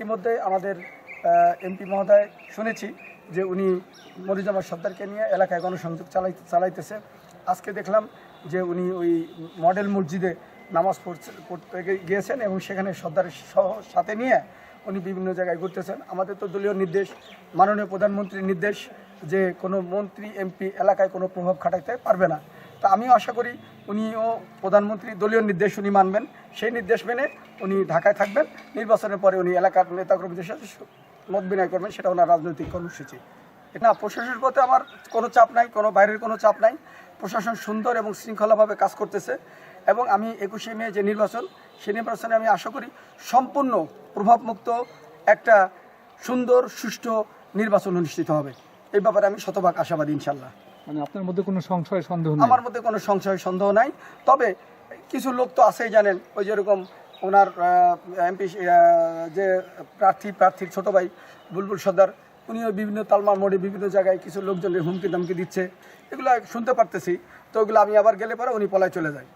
ইতিমধ্যে আমাদের এমপি মহোদয় শুনেছি যে উনি মরিজামার সর্দারকে নিয়ে এলাকায় গণসংযোগ চালাই, চালাইতেছে। আজকে দেখলাম যে উনি ওই মডেল মসজিদে নামাজ পড়ছে, পড়তে গিয়েছেন এবং সেখানে সর্দারের সহ সাথে নিয়ে উনি বিভিন্ন জায়গায় ঘুরতেছেন। আমাদের তো দলীয় নির্দেশ, মাননীয় প্রধানমন্ত্রীর নির্দেশ যে কোনো মন্ত্রী, এমপি এলাকায় কোনো প্রভাব খাটাইতে পারবে না। তা আমিও আশা করি উনিও প্রধানমন্ত্রী দলীয় নির্দেশ উনি মানবেন। সেই নির্দেশ মেনে উনি ঢাকায় থাকবেন। নির্বাচনের পরে উনি এলাকার নেতাকর্মীদের সাথে মত বিনিময় করবেন, সেটা ওনার রাজনৈতিক কর্মসূচি। না, প্রশাসনের প্রতি আমার কোনো চাপ নাই, কোনো বাইরের কোনো চাপ নাই। প্রশাসন সুন্দর এবং শৃঙ্খলাভাবে কাজ করতেছে। এবং আমি একুশে মে যে নির্বাচন, সেই নির্বাচনে আমি আশা করি সম্পূর্ণ প্রভাবমুক্ত একটা সুন্দর, সুষ্ঠু নির্বাচন অনুষ্ঠিত হবে। এই ব্যাপারে আমি শতভাগ আশাবাদী ইনশাল্লাহ মানে আপনার মধ্যে কোনো সংশয়, সন্দেহ নেই? আমার মধ্যে কোনো সংশয়, সন্দেহ নাই। তবে কিছু লোক তো আছেই জানেন, ওই যেরকম ওনার এমপি যে প্রার্থী, প্রার্থীর ছোট ভাই বুলবুল সর্দার, উনিও বিভিন্ন তালমার মোড়ে বিভিন্ন জায়গায় কিছু লোকজনের হুমকি দামকি দিচ্ছে। এগুলো শুনতে পারতেছি। তো ওগুলো আমি আবার গেলে পরে উনি পলায় চলে যায়।